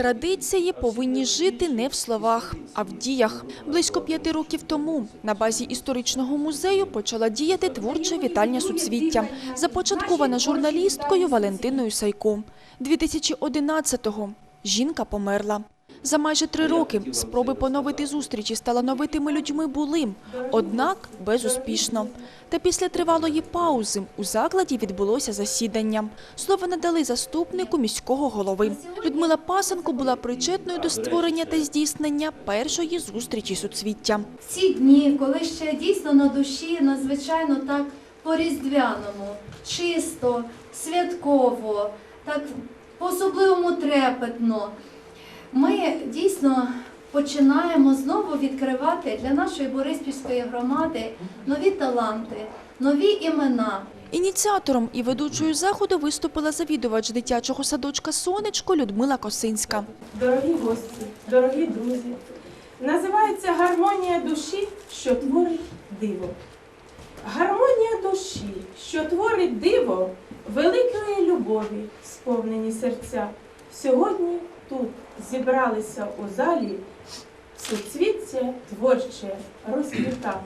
Традиції повинні жити не в словах, а в діях. Близько п'яти років тому на базі історичного музею почала діяти творча вітальня суцвіття, започаткована журналісткою Валентиною Сайко. 2011-го жінка померла. За майже три роки спроби поновити зустрічі з талановитими людьми були, однак безуспішно. Та після тривалої паузи у закладі відбулося засідання. Слово надали заступнику міського голови. Людмила Пасенко була причетною до створення та здійснення першої зустрічі суцвіття. ці дні, коли ще дійсно на душі надзвичайно так по-різдвяному, чисто, святково, так по-особливому трепетно, ми дійсно починаємо знову відкривати для нашої Бориспільської громади нові таланти, нові імена. Ініціатором і ведучою заходу виступила завідувач дитячого садочка Сонечко Людмила Косинська. Дорогі гості, дорогі друзі, називається гармонія душі, що творить диво. Гармонія душі, що творить диво, великої любові, сповнені серця. Сьогодні тут зібралися у залі суцвіття творче розквіта.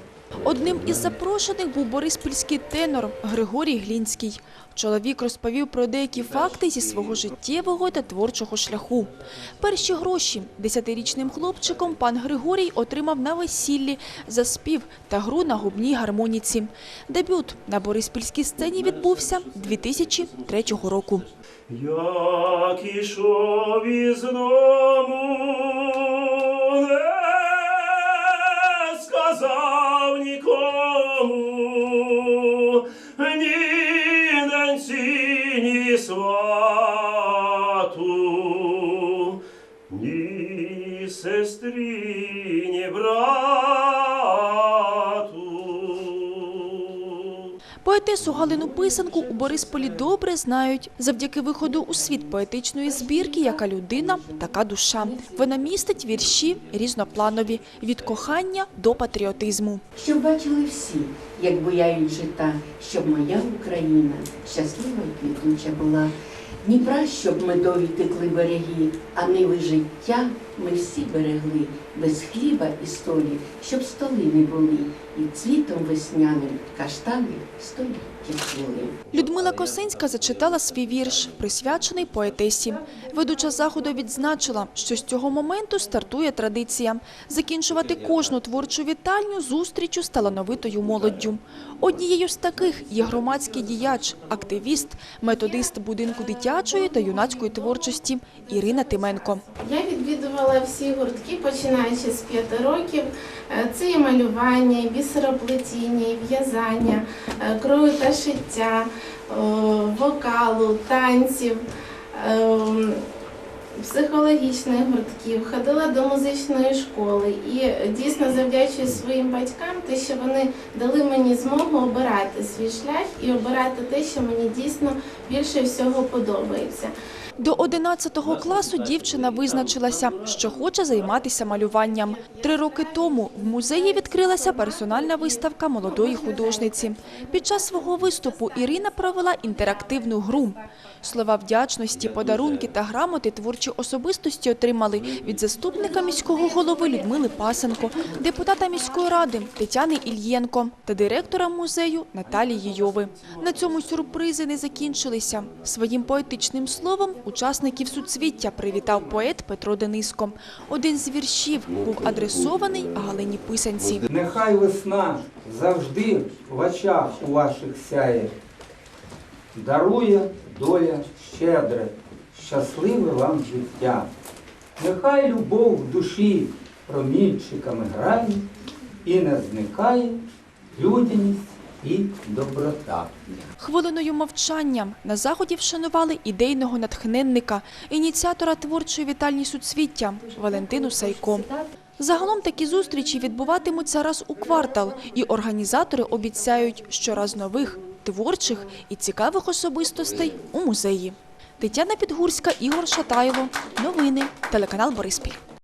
Одним із запрошених був бориспільський тенор Григорій Глінський. Чоловік розповів про деякі факти зі свого життєвого та творчого шляху. Перші гроші десятирічним хлопчиком пан Григорій отримав на весіллі за спів та гру на губній гармоніці. Дебют на бориспільській сцені відбувся 2003 року. Як ішов із дому, свату, ні сестрі, ні брату. Поетесу Галину Писанку у Борисполі добре знають завдяки виходу у світ поетичної збірки «Яка людина, така душа». Вона містить вірші різнопланові – від кохання до патріотизму. Щоб бачили всі, як буяють жита, щоб моя Україна щаслива і квітуча була. Дніпра, щоб медові текли береги, а ниви життя ми всі берегли, без хліба і столі, щоб столи не були, і цвітом весняним каштани століття цвіли. Людмила Косинська зачитала свій вірш, присвячений поетесі. Ведуча заходу відзначила, що з цього моменту стартує традиція – закінчувати кожну творчу вітальню зустрічю з талановитою молоддю. Однією з таких є громадський діяч, активіст, методист будинку дитячої та юнацької творчості Ірина Тименко. Я відвідувала всі гуртки, починаючи з п'яти років. Е, Це і малювання, і бісероплетіння, і в'язання, е, крою та шиття, вокалу, танців, е, психологічних гуртків, ходила до музичної школи і дійсно завдячую своїм батькам, те, що вони дали мені змогу обирати свій шлях і обирати те, що мені дійсно більше всього подобається. До 11 класу дівчина визначилася, що хоче займатися малюванням. Три роки тому в музеї відкрилася персональна виставка молодої художниці. Під час свого виступу Ірина провела інтерактивну гру. Слова вдячності, подарунки та грамоти творчі особистості отримали від заступника міського голови Людмили Пасенко, депутата міської ради Тетяни Ільєнко та директора музею Наталії Йови. На цьому сюрпризи не закінчилися. Своїм поетичним словом учасників суцвіття привітав поет Петро Дениско. Один з віршів був адресований Галині Писанці. Нехай весна завжди в очах у ваших сяє, дарує доля щедре, щасливе вам життя. Нехай любов в душі промінчиками грає і не зникає людяність і доброта. Хвилиною мовчання на заході вшанували ідейного натхненника, ініціатора творчої вітальні суцвіття Валентину Сайко. Загалом такі зустрічі відбуватимуться раз у квартал, і організатори обіцяють щораз нових, творчих і цікавих особистостей у музеї. Тетяна Підгурська, Ігор Шатаєво. Новини. Телеканал Бориспіль.